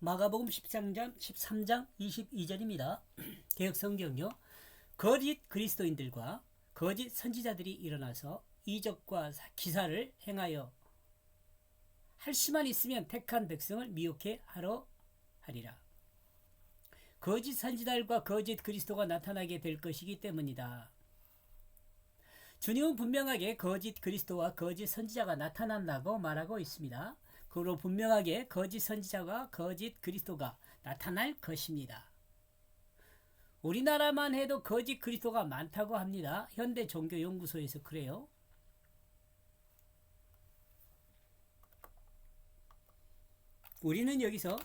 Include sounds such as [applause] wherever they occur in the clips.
마가복음 13장 13장 22절입니다. 개혁 성경요. 거짓 그리스도인들과 거짓 선지자들이 일어나서 이적과 기사를 행하여 할 수만 있으면 택한 백성을 미혹해 하러 하리라. 거짓 선지자들과 거짓 그리스도가 나타나게 될 것이기 때문이다. 주님은 분명하게 거짓 그리스도와 거짓 선지자가 나타난다고 말하고 있습니다. 그로 분명하게 거짓 선지자와 거짓 그리스도가 나타날 것입니다. 우리나라만 해도 거짓 그리스도가 많다고 합니다. 현대 종교 연구소에서 그래요. 우리는 여기서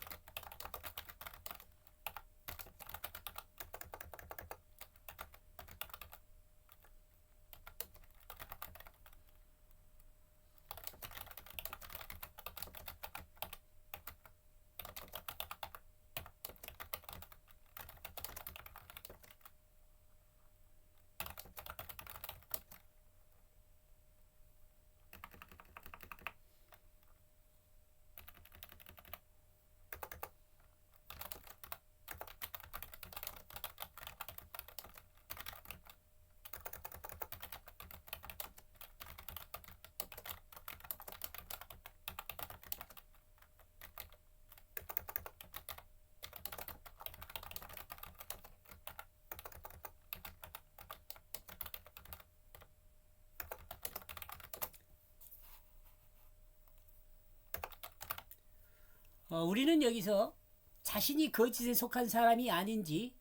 어, 우리는 여기서 자신이 거짓에 속한 사람이 아닌지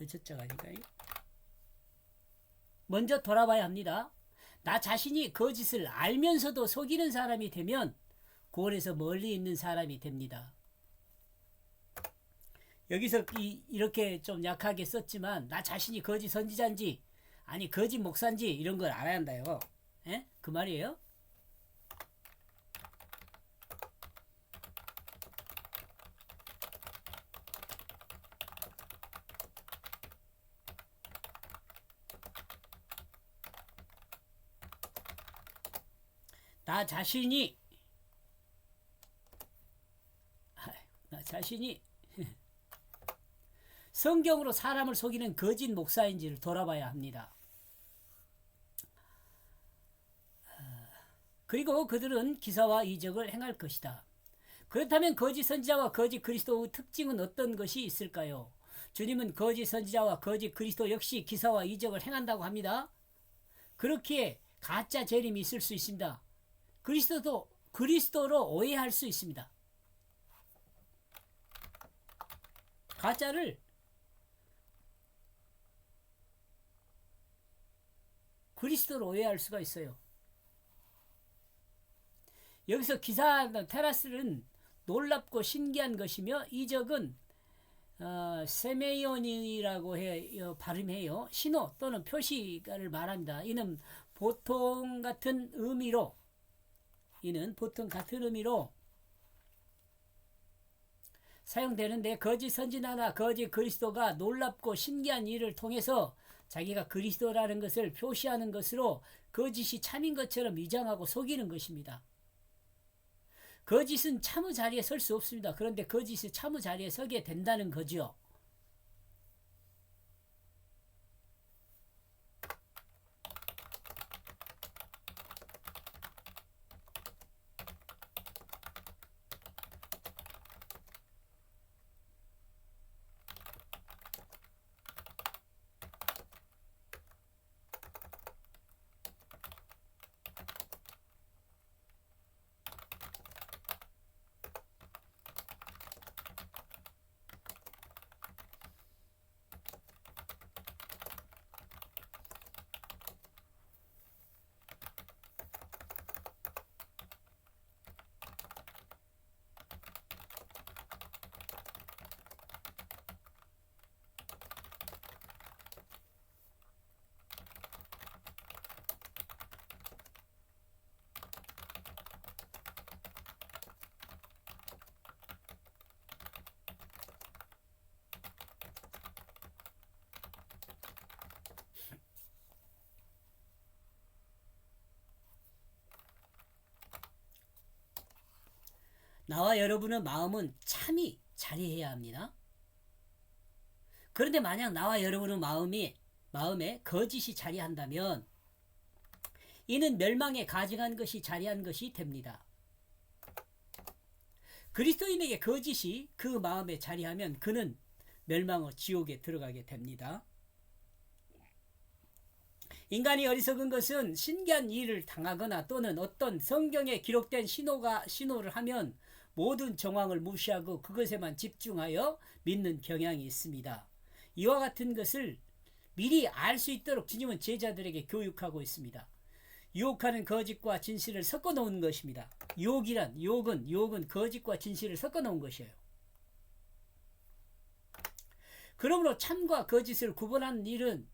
여쭤자 아닌가요? 먼저 돌아봐야 합니다. 나 자신이 거짓을 알면서도 속이는 사람이 되면 고을에서 멀리 있는 사람이 됩니다. 여기서 이, 이렇게 좀 약하게 썼지만 나 자신이 거짓 선지자인지 아니 거짓 목사인지 이런 걸 알아야 한다요. 예? 그 말이에요. 자신이 나 자신이 [laughs] 성경으로 사람을 속이는 거짓 목사인지를 돌아봐야 합니다. 아, 그리고 그들은 기사와 이적을 행할 것이다. 그렇다면 거짓 선지자와 거짓 그리스도의 특징은 어떤 것이 있을까요? 주님은 거짓 선지자와 거짓 그리스도 역시 기사와 이적을 행한다고 합니다. 그렇기에 가짜 재림이 있을 수 있습니다. 그리스도도 그리스도로 오해할 수 있습니다. 가짜를 그리스도로 오해할 수가 있어요. 여기서 기사 테라스는 놀랍고 신기한 것이며 이적은 어, 세메이온이라고 해 어, 발음해요. 신호 또는 표시를 말합니다. 이는 보통 같은 의미로 이는 보통 같은 의미로 사용되는데 거짓 선지자나 거짓 그리스도가 놀랍고 신기한 일을 통해서 자기가 그리스도라는 것을 표시하는 것으로 거짓이 참인 것처럼 위장하고 속이는 것입니다. 거짓은 참의 자리에 설 수 없습니다. 그런데 거짓이 참의 자리에 서게 된다는 거죠. 나와 여러분의 마음은 참이 자리해야 합니다. 그런데 만약 나와 여러분의 마음이 마음에 거짓이 자리한다면 이는 멸망에 가증한 것이 자리한 것이 됩니다. 그리스도인에게 거짓이 그 마음에 자리하면 그는 멸망의 지옥에 들어가게 됩니다. 인간이 어리석은 것은 신기한 일을 당하거나 또는 어떤 성경에 기록된 신호가 신호를 하면 모든 정황을 무시하고 그것에만 집중하여 믿는 경향이 있습니다. 이와 같은 것을 미리 알 수 있도록 주님은 제자들에게 교육하고 있습니다. 유혹하는 거짓과 진실을 섞어 놓은 것입니다. 유혹이란 유혹은 유혹은 거짓과 진실을 섞어 놓은 것이에요. 그러므로 참과 거짓을 구분하는 일은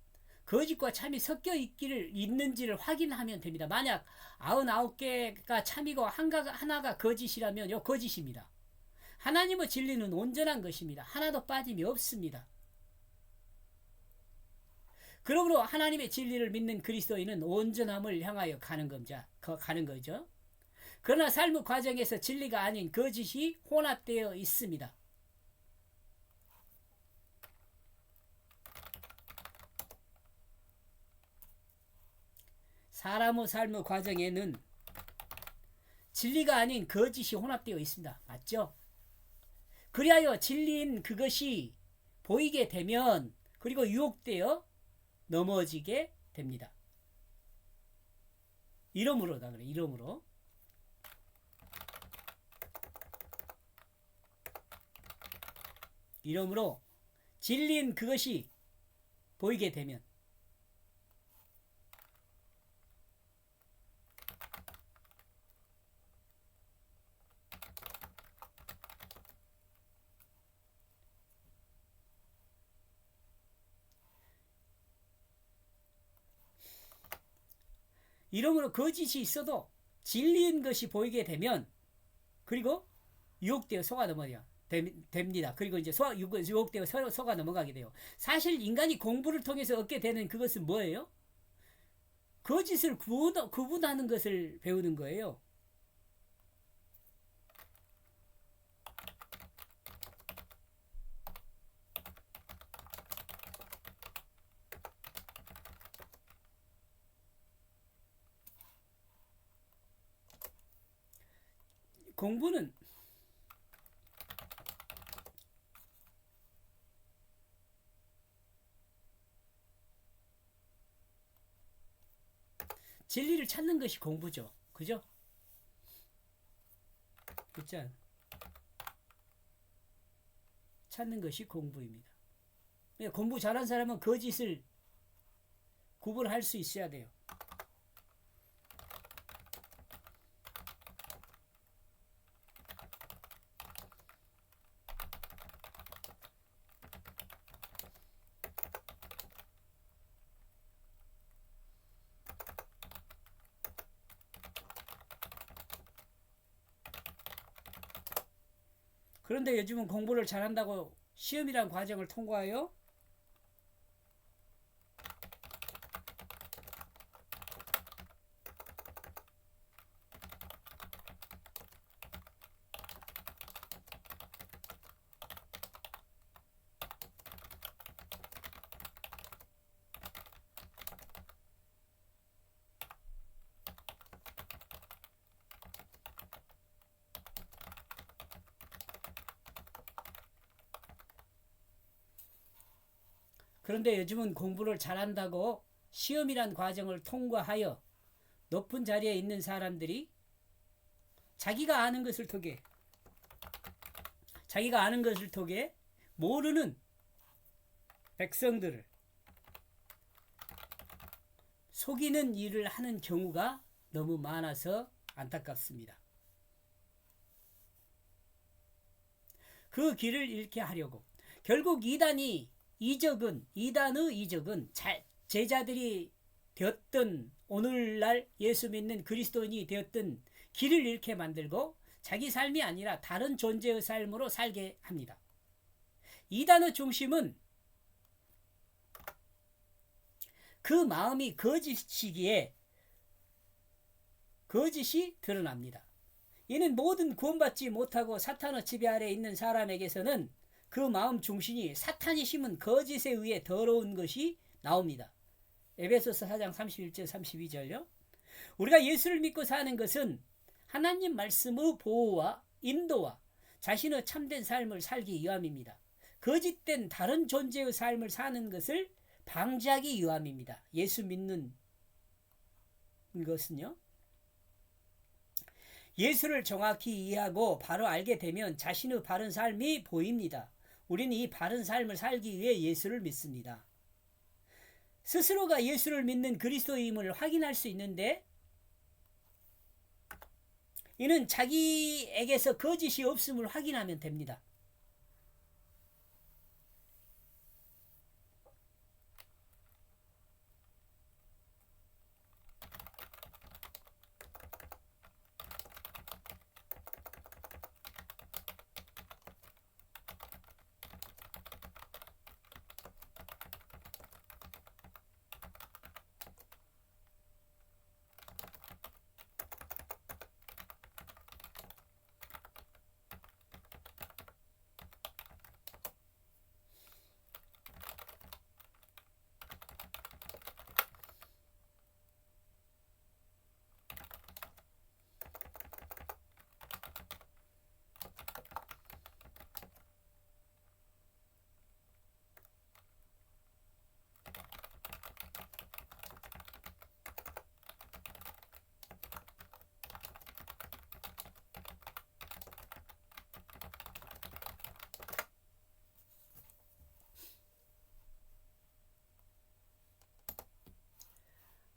거짓과 참이 섞여 있기를 있는지를 확인하면 됩니다. 만약 99개가 참이고 하나가 거짓이라면 요 거짓입니다. 하나님의 진리는 온전한 것입니다. 하나도 빠짐이 없습니다. 그러므로 하나님의 진리를 믿는 그리스도인은 온전함을 향하여 가는 겁니다. 가는 거죠. 그러나 삶의 과정에서 진리가 아닌 거짓이 혼합되어 있습니다. 사람의 삶의 과정에는 진리가 아닌 거짓이 혼합되어 있습니다. 맞죠? 그리하여 진리인 그것이 보이게 되면 그리고 유혹되어 넘어지게 됩니다. 이름으로다 그래. 이름으로. 이름으로 진리인 그것이 보이게 되면 이러므로 거짓이 있어도 진리인 것이 보이게 되면 그리고 유혹되어 속아 넘어야 됩니다. 그리고 이제 소, 유혹되어 속아 넘어가게 돼요. 사실 인간이 공부를 통해서 얻게 되는 그것은 뭐예요? 거짓을 구분하는 것을 배우는 거예요. 공부는 진리를 찾는 것이 공부죠. 그죠? 그죠? 찾는 것이 공부입니다. 공부 잘한 사람은 거짓을 구분할 수 있어야 돼요. 그런데 요즘은 공부를 잘한다고 시험이란 과정을 통과하여 그런데 요즘은 공부를 잘한다고 시험이란 과정을 통과하여 높은 자리에 있는 사람들이 자기가 아는 것을 통해 자기가 아는 것을 통해 모르는 백성들을 속이는 일을 하는 경우가 너무 많아서 안타깝습니다. 그 길을 잃게 하려고 결국 이단이 이적은 이단의 이적은 제자들이 되었던 오늘날 예수 믿는 그리스도인이 되었던 길을 잃게 만들고 자기 삶이 아니라 다른 존재의 삶으로 살게 합니다. 이단의 중심은 그 마음이 거짓이기에 거짓이 드러납니다. 이는 모든 구원받지 못하고 사탄의 지배 아래 있는 사람에게서는 그 마음 중심이 사탄이 심은 거짓에 의해 더러운 것이 나옵니다. 에베소서 4장 31절 32절요. 우리가 예수를 믿고 사는 것은 하나님 말씀의 보호와 인도와 자신의 참된 삶을 살기 위함입니다. 거짓된 다른 존재의 삶을 사는 것을 방지하기 위함입니다. 예수 믿는 것은요. 예수를 정확히 이해하고 바로 알게 되면 자신의 바른 삶이 보입니다. 우리는 이 바른 삶을 살기 위해 예수를 믿습니다. 스스로가 예수를 믿는 그리스도임을 확인할 수 있는데 이는 자기에게서 거짓이 없음을 확인하면 됩니다.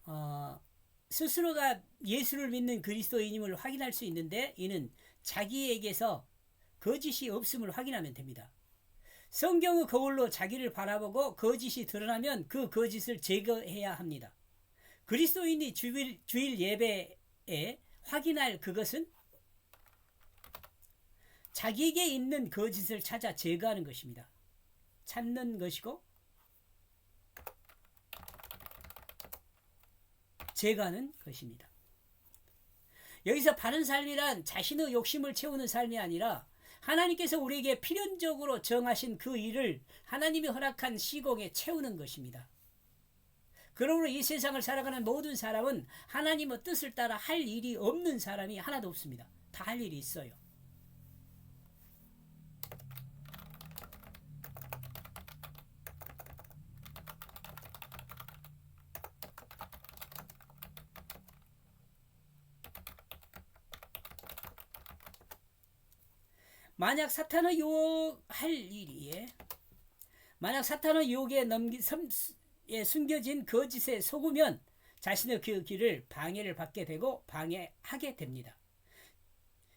어, 스스로가 예수를 믿는 그리스도인임을 확인할 수 있는데 이는 자기에게서 거짓이 없음을 확인하면 됩니다. 성경의 거울로 자기를 바라보고 거짓이 드러나면 그 거짓을 제거해야 합니다. 그리스도인이 주일, 주일 예배에 확인할 그것은 자기에게 있는 거짓을 찾아 제거하는 것입니다. 찾는 것이고 제거하는 것입니다. 여기서 바른 삶이란 자신의 욕심을 채우는 삶이 아니라 하나님께서 우리에게 필연적으로 정하신 그 일을 하나님이 허락한 시공에 채우는 것입니다. 그러므로 이 세상을 살아가는 모든 사람은 하나님의 뜻을 따라 할 일이 없는 사람이 하나도 없습니다. 다 할 일이 있어요. 만약 사탄의 유혹할 일이에 만약 사탄의 유혹에 넘기 섬, 에 숨겨진 거짓에 속으면 자신의 그 길을 방해를 받게 되고 방해하게 됩니다.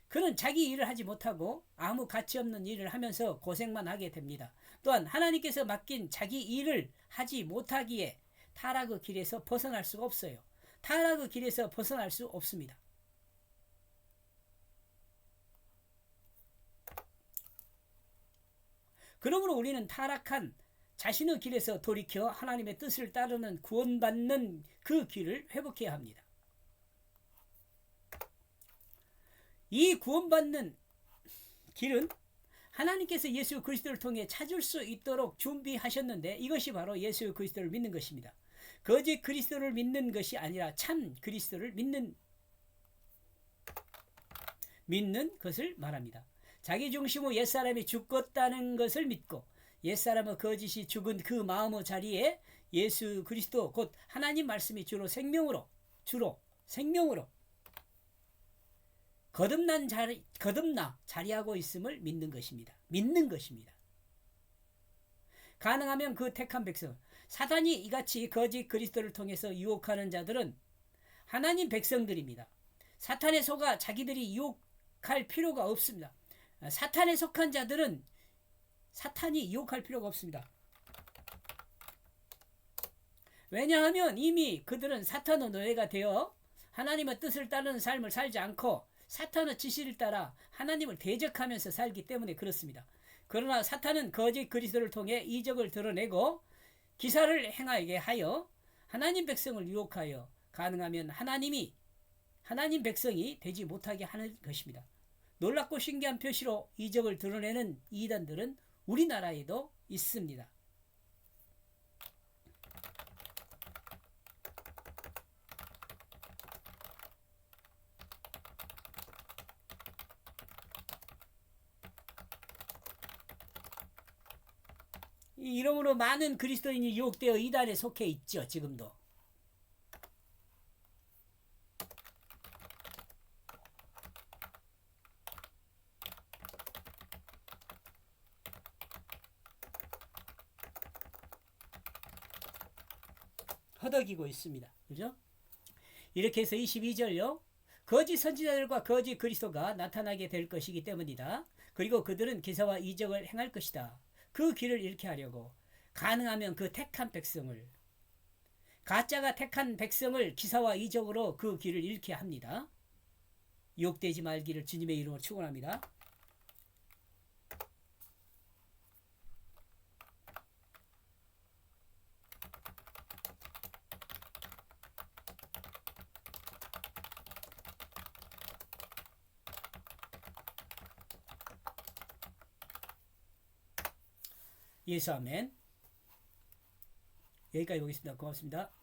그는 자기 일을 하지 못하고 아무 가치 없는 일을 하면서 고생만 하게 됩니다. 또한 하나님께서 맡긴 자기 일을 하지 못하기에 타락의 길에서 벗어날 수가 없어요. 타락의 길에서 벗어날 수 없습니다. 그러므로 우리는 타락한 자신의 길에서 돌이켜 하나님의 뜻을 따르는 구원받는 그 길을 회복해야 합니다. 이 구원받는 길은 하나님께서 예수 그리스도를 통해 찾을 수 있도록 준비하셨는데 이것이 바로 예수 그리스도를 믿는 것입니다. 거짓 그리스도를 믿는 것이 아니라 참 그리스도를 믿는 믿는 것을 말합니다. 자기 중심의 옛사람이 죽었다는 것을 믿고 옛사람의 거짓이 죽은 그 마음의 자리에 예수 그리스도 곧 하나님 말씀이 주로 생명으로 주로 생명으로 거듭난 자리 거듭나 자리하고 있음을 믿는 것입니다. 믿는 것입니다. 가능하면 그 택한 백성 사단이 이같이 거짓 그리스도를 통해서 유혹하는 자들은 하나님 백성들입니다. 사탄의 속아 자기들이 유혹할 필요가 없습니다. 사탄에 속한 자들은 사탄이 유혹할 필요가 없습니다. 왜냐하면 이미 그들은 사탄의 노예가 되어 하나님의 뜻을 따르는 삶을 살지 않고 사탄의 지시를 따라 하나님을 대적하면서 살기 때문에 그렇습니다. 그러나 사탄은 거짓 그리스도를 통해 이적을 드러내고 기사를 행하게 하여 하나님 백성을 유혹하여 가능하면 하나님이 하나님 백성이 되지 못하게 하는 것입니다. 놀랍고 신기한 표시로 이적을 드러내는 이단들은 우리나라에도 있습니다. 이 이름으로 많은 그리스도인이 유혹되어 이단에 속해 있죠. 지금도. 허덕이고 있습니다. 그죠? 이렇게 해서 22절요. 거짓 선지자들과 거짓 그리스도가 나타나게 될 것이기 때문이다. 그리고 그들은 기사와 이적을 행할 것이다. 그 길을 잃게 하려고 가능하면 그 택한 백성을 가짜가 택한 백성을 기사와 이적으로 그 길을 잃게 합니다. 욕되지 말기를 주님의 이름으로 축원합니다. 예수 아멘. 여기까지 보겠습니다. 고맙습니다.